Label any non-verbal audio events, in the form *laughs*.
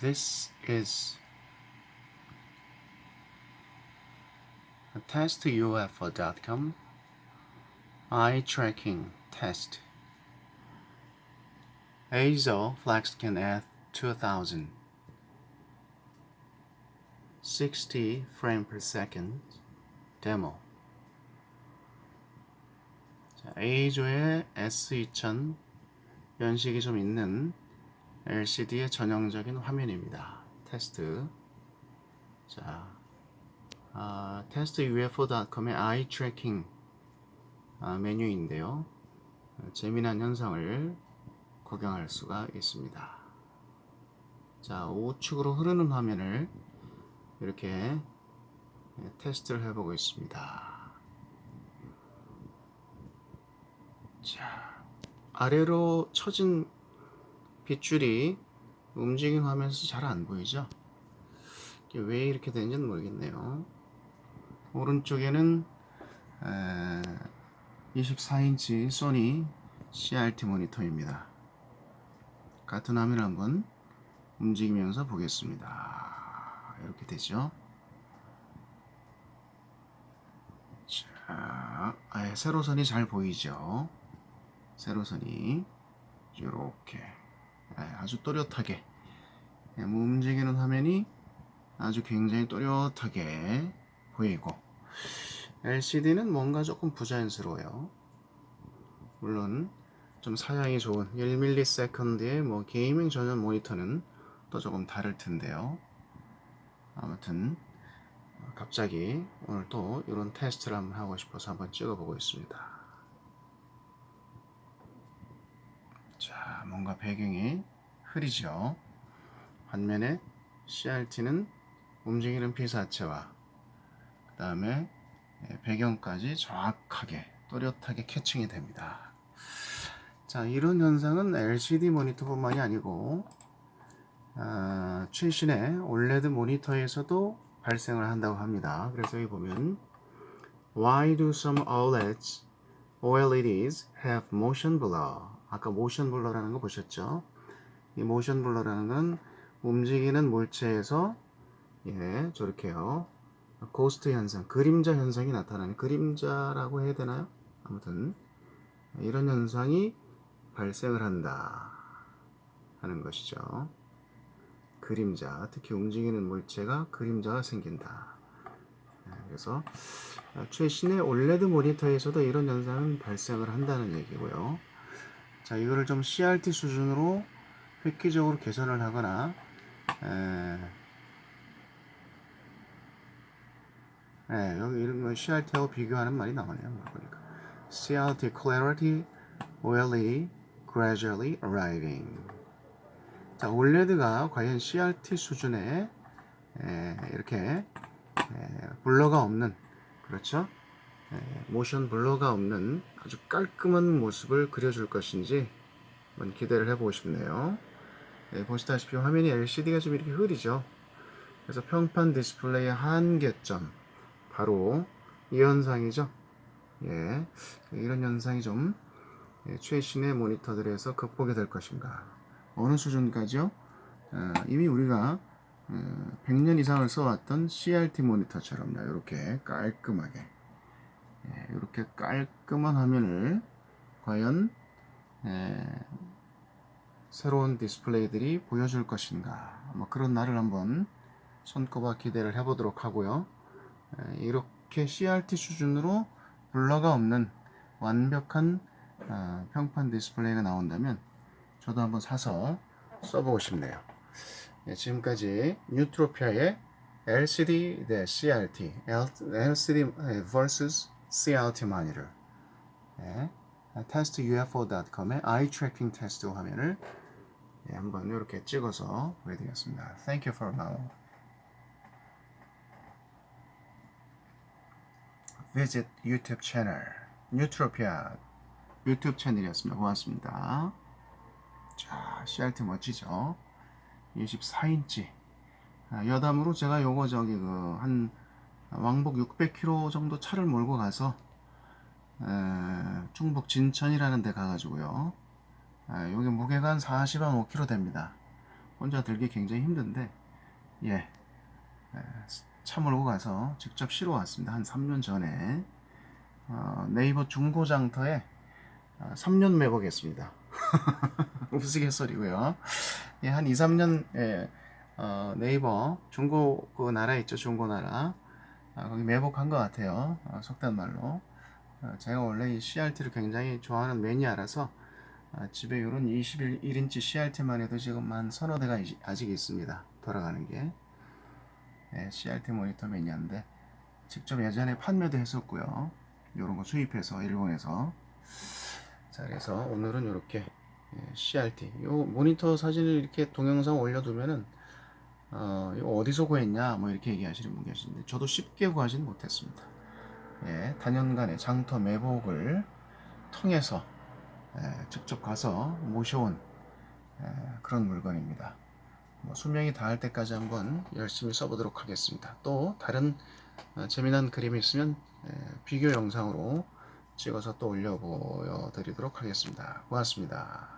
This is testufo.com eye tracking test. ASO FlexScan F 2000 60 frame per second demo. 자, A조의 S2000 연식이 좀 있는 LCD의 전형적인 화면입니다. 테스트. 자, 아, 테스트 UFO.com의 아이 트래킹 아, 메뉴인데요. 어, 재미난 현상을 구경할 수가 있습니다. 자, 우측으로 흐르는 화면을 이렇게 예, 테스트를 해보고 있습니다. 자, 아래로 처진 빗줄이 움직이는 화면에서 잘 안 보이죠? 왜 이렇게 되는지는 모르겠네요. 오른쪽에는 24인치 소니 CRT 모니터입니다. 같은 화면 한번 움직이면서 보겠습니다. 이렇게 되죠. 자, 세로선이 잘 보이죠? 세로선이 이렇게 아주 또렷하게 예, 뭐 움직이는 화면이 아주 굉장히 또렷하게 보이고 LCD는 뭔가 조금 부자연스러워요. 물론 좀 사양이 좋은 1ms의 뭐 게이밍 전용 모니터는 또 조금 다를 텐데요. 아무튼 갑자기 오늘 또 이런 테스트를 한번 하고 싶어서 한번 찍어보고 있습니다. 자, 뭔가 배경이 흐리죠. 반면에 CRT는 움직이는 피사체와 그 다음에 배경까지 정확하게 또렷하게 캐칭이 됩니다. 자, 이런 현상은 LCD 모니터뿐만이 아니고 아, 최신의 OLED 모니터에서도 발생을 한다고 합니다. 그래서 여기 보면 Why do some OLEDs, OLEDs have motion blur? 아까 motion blur라는 거 보셨죠? 이 motion blur라는 건 움직이는 물체에서 예, 저렇게요. 고스트 현상, 그림자 현상이 나타나는 그림자라고 해야 되나요? 아무튼 이런 현상이 발생을 한다 하는 것이죠. 그림자, 특히 움직이는 물체가 그림자가 생긴다. 네, 그래서 최신의 OLED 모니터에서도 이런 현상은 발생을 한다는 얘기고요. 자, 이거를 좀 CRT 수준으로 획기적으로 개선을 하거나 에, 네, 여기 이런 거 CRT하고 비교하는 말이 나오네요. 보니까 CRT Clarity OLED Gradually Arriving. 자, OLED가 과연 CRT 수준의 에, 이렇게 에, 블러가 없는 그렇죠? 에, 모션 블러가 없는 아주 깔끔한 모습을 그려줄 것인지 한번 기대를 해보고 싶네요. 예, 보시다시피 화면이 LCD가 좀 이렇게 흐리죠. 그래서 평판 디스플레이의 한계점 바로 이 현상이죠. 예, 이런 현상이 좀 예, 최신의 모니터들에서 극복이 될 것인가. 어느 수준까지요? 어, 이미 우리가 어, 100년 이상을 써왔던 CRT 모니터처럼요. 이렇게 깔끔하게 예, 이렇게 깔끔한 화면을 과연 예, 새로운 디스플레이들이 보여줄 것인가 뭐 그런 날을 한번 손꼽아 기대를 해보도록 하고요. 예, 이렇게 CRT 수준으로 블러가 없는 완벽한 어, 평판 디스플레이가 나온다면 저도 한번 사서 써보고 싶네요. 예, 지금까지 뉴트로피아의 LCD 대 CRT, LCD vs CRT 예, testufo.com의 eye tracking 테스트 화면을 예, 한번 이렇게 찍어서 보여드렸습니다. Thank you for now. Visit YouTube channel, 뉴트로피아 유튜브 채널이었습니다. 고맙습니다. 자, CRT 멋지죠? 24인치. 아, 여담으로 제가 요거 저기 그한 왕복 600km 정도 차를 몰고 가서 에, 충북 진천이라는 데 가가지고요. 아, 여기 무게가 한 40한 5kg 됩니다. 혼자 들기 굉장히 힘든데 예 에, 차 몰고 가서 직접 실어 왔습니다. 한 3년 전에 어, 네이버 중고장터에 어, 3년 매보겠습니다. *laughs* 우스갯소리고요. 예, 한 2, 3년 예, 어, 네이버 중고 그 나라 있죠 중고나라 아, 거기 매복한 것 같아요. 어, 속된 말로. 어, 제가 원래 이 CRT를 굉장히 좋아하는 매니아라서 아, 집에 이런 21인치 CRT만 해도 지금 한 서너 대가 이- 아직 있습니다. 돌아가는 게. 네, CRT 모니터 매니아인데 직접 예전에 판매도 했었고요. 이런 거 수입해서 일본에서. 자, 그래서 오늘은 이렇게 CRT. 요 모니터 사진을 이렇게 동영상 올려두면은 어, 어디서 구했냐 뭐 이렇게 얘기하시는 분 계시는데 저도 쉽게 구하지는 못했습니다. 예, 단연간의 장터 매복을 통해서 예, 직접 가서 모셔온 예, 그런 물건입니다. 뭐 수명이 닿을 때까지 한번 열심히 써보도록 하겠습니다. 또 다른 어, 재미난 그림이 있으면 예, 비교 영상으로 찍어서 또 올려 보여드리도록 하겠습니다. 고맙습니다.